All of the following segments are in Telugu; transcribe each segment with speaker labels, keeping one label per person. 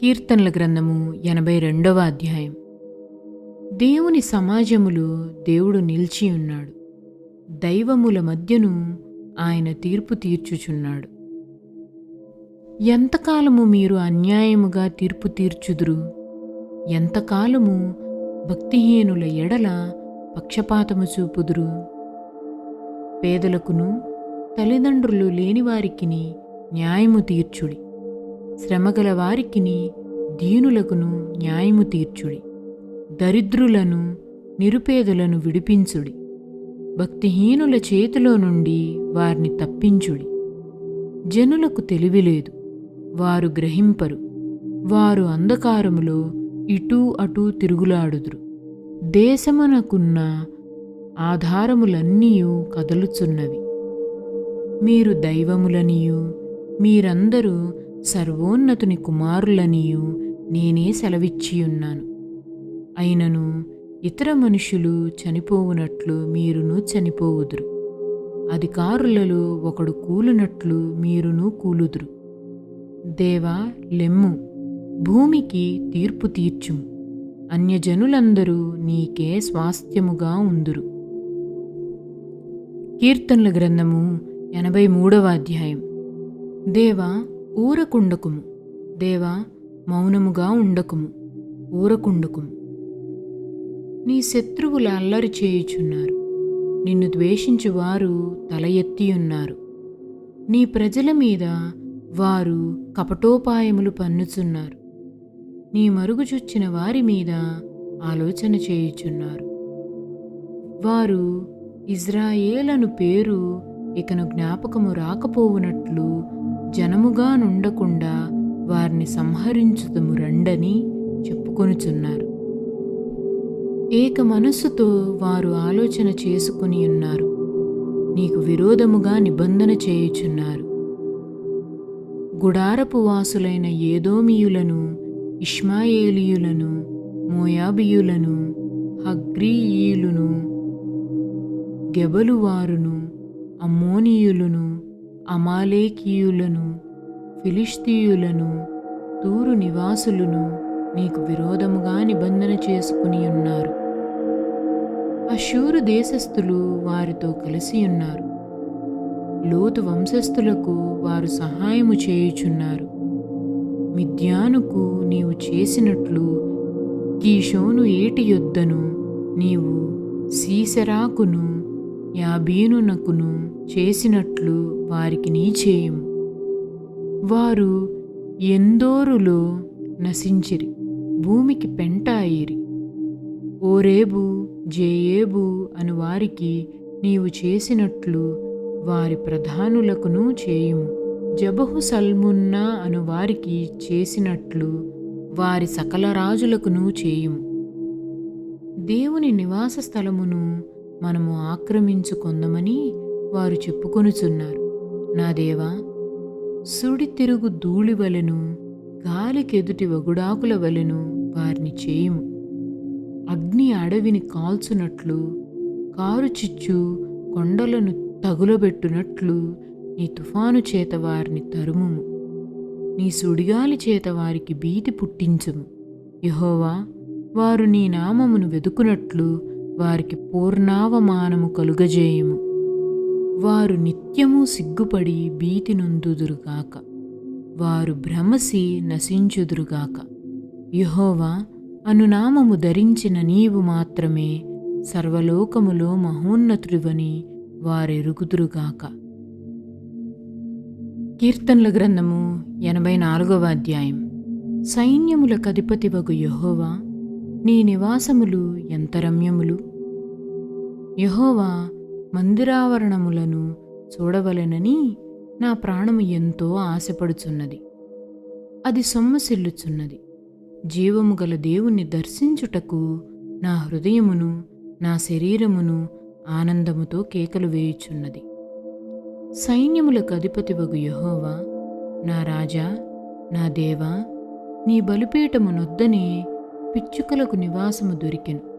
Speaker 1: కీర్తనల గ్రంథము ఎనభై రెండవ అధ్యాయం. దేవుని సమాజములో దేవుడు నిలిచి ఉన్నాడు. దైవముల మధ్యను ఆయన తీర్పు తీర్చుచున్నాడు. ఎంతకాలము మీరు అన్యాయముగా తీర్పు తీర్చుదురు? ఎంతకాలము భక్తిహీనుల ఎడల పక్షపాతము చూపుదురు? పేదలకును తల్లిదండ్రులు లేనివారికిని న్యాయము తీర్చుడి. శ్రమగల వారికిని దీనులకును న్యాయము తీర్చుడి. దరిద్రులను నిరుపేదలను విడిపించుడి. భక్తిహీనుల చేతిలో నుండి వారిని తప్పించుడి. జనులకు తెలివి లేదు వారు గ్రహింపరు వారు అంధకారములో ఇటూ అటూ తిరుగులాడుదురు. దేశమునకున్న ఆధారములన్నీయు కదలుచున్నవి. మీరు దైవములనియు మీరందరూ సర్వోన్నతుని కుమారులనియు నేనే సెలవిచ్చియున్నాను అయినను ఇతర మనుషులు చనిపోవునట్లు మీరును చనిపోవుదురు. అధికారులలో ఒకడు కూలునట్లు మీరును కూలుదురు. దేవా లెమ్ము భూమికి తీర్పు తీర్చుము. అన్యజనులందరూ నీకే స్వాస్థ్యముగా ఉందురు. కీర్తనల గ్రంథము ఎనభై మూడవ అధ్యాయం. దేవా ఊరకుండకుము. దేవా మౌనముగా ఉండకుము ఊరకుండుకుము. నీ శత్రువుల అల్లరి చేయుచున్నారు. నిన్ను ద్వేషించువారు తల ఎత్తియున్నారు. నీ ప్రజల మీద వారు కపటోపాయములు పన్నుచున్నారు. నీ మరుగుచొచ్చిన వారి మీద ఆలోచన చేయుచున్నారు. వారు ఇజ్రాయేలను పేరు ఇకను జ్ఞాపకము రాకపోవునట్లు జనముగా నుండకుండా వారిని సంహరించుదము రండని చెప్పుకొనుచున్నారు. ఏక మనస్సుతో వారు ఆలోచన చేసుకుని ఉన్నారు. నీకు విరోధముగా నిబంధన చేయుచున్నారు. గుడారపు వాసులైన ఏదోమియులను ఇష్మాయేలియులను మోయాబియులను హగ్రీయులను గెబలువారును అమ్మోనియులను అమాలేకీయులను ఫిలిస్తీయులను తూరు నివాసులను నీకు విరోధముగా నిబంధన చేసుకుని ఉన్నారు. అశూరు దేశస్థులు వారితో కలిసి ఉన్నారు. లోతు వంశస్థులకు వారు సహాయము చేయుచున్నారు. మిద్యానుకు నీవు చేసినట్లు కీషోను ఏటి యొద్దను నీవు సీసెరాకును యాబీనునకును చేసినట్లు వారికి నీ చేయము. వారు ఎందోరులో నశించిరి భూమికి పెంటాయిరి. ఓరేబు జేయేబు అను వారికి నీవు చేసినట్లు వారి ప్రధానులకును చేయుము. జబహు సల్మున్నా అను వారికి చేసినట్లు వారి సకల రాజులకును చేయుము. దేవుని నివాస స్థలమును మనము ఆక్రమించుకొందమని వారు చెప్పుకొనుచున్నారు. నా దేవా సుడితిరుగు ధూళి వలెను గాలికెదుటి వగుడాకుల వలెను వారిని చేయుము. అగ్ని అడవిని కాల్చునట్లు కారు చిచ్చు కొండలను తగులబెట్టునట్లు నీ తుఫాను చేత వారిని తరుము నీ సుడిగాలి చేత వారికి భీతి పుట్టించుము. యహోవా వారు నీ నామమును వెదుకునట్లు వారికి పూర్ణావమానము కలుగజేయము. వారు నిత్యము సిగ్గుపడి భీతి నొందుదురుగాక వారు భ్రమసి నశించుదురుగాక. యహోవా అనునామము ధరించిన నీవు మాత్రమే సర్వలోకములో మహోన్నతుడివని వారెరుగుదురుగాక. కీర్తనల గ్రంథము ఎనభై నాలుగవ అధ్యాయం. సైన్యముల కధిపతివగు యహోవా నీ నివాసములు ఎంత రమ్యములు యహోవా మందిరావరణములను చూడవలెనని నా ప్రాణము ఎంతో ఆశపడుచున్నది. అది సొమ్మసిల్లుచున్నది జీవము గల దేవుణ్ణి దర్శించుటకు నా హృదయమును నా శరీరమును ఆనందముతో కేకలు వేయుచున్నది. సైన్యములకు అధిపతివగు యహోవా నా రాజా నా దేవా నీ బలిపీఠమునొద్దనే పిచ్చుకలకు నివాసము దొరికెను.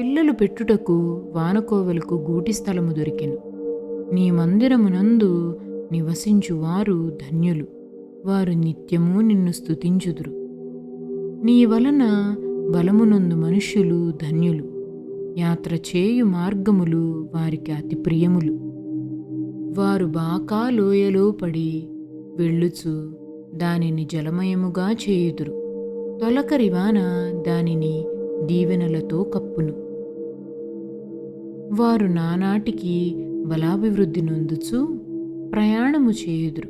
Speaker 1: పిల్లలు పెట్టుటకు వానకోవలకు గూటి స్థలము దొరికెను. నీ మందిరమునందు నివసించువారు ధన్యులు. వారు నిత్యము నిన్ను స్తుతించుదురు. నీ వలన బలమునందు మనుష్యులు ధన్యులు. యాత్ర చేయు మార్గములు వారికి అతి ప్రియములు. వారు బాకా లోయలో పడి వెళ్ళుచు దానిని జలమయముగా చేయుదురు. తొలకరివాన దానిని దీవెనలతో కప్పును. వారు నానాటికి బలాభివృద్ధి నొందుచు ప్రయాణము చేయుదురు.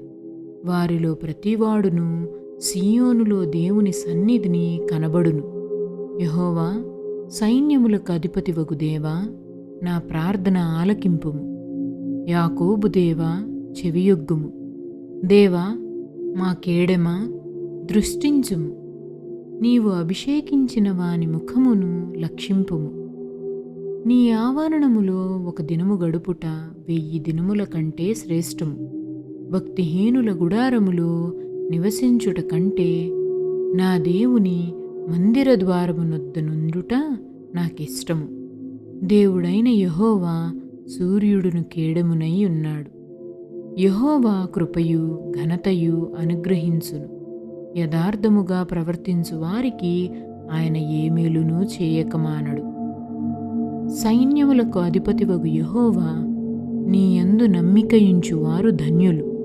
Speaker 1: వారిలో ప్రతివాడును సియోనులో దేవుని సన్నిధిని కనబడును. యహోవా సైన్యములకు అధిపతివగు దేవా నా ప్రార్థన ఆలకింపుము. యాకోబు దేవా చెవియొగ్గుము. దేవా మా కేడెమా దృష్టించుము. నీవు అభిషేకించిన వాని ముఖమును లక్షింపుము. నీ ఆవరణములో ఒక దినము గడుపుట వెయ్యి దినముల కంటే శ్రేష్టము. భక్తిహీనుల గుడారములో నివసించుట కంటే నా దేవుని మందిర ద్వారము నుండుట నాకిష్టము. దేవుడైన యహోవా సూర్యుడును కేడమునై ఉన్నాడు. యహోవా కృపయు ఘనతయు అనుగ్రహించును. యథార్థముగా ప్రవర్తించు వారికి ఆయన ఏ మేలును చేయకమానడు. సైన్యములకు అధిపతివగు యహోవా నీ యందు నమ్మికయుంచువారు ధన్యులు.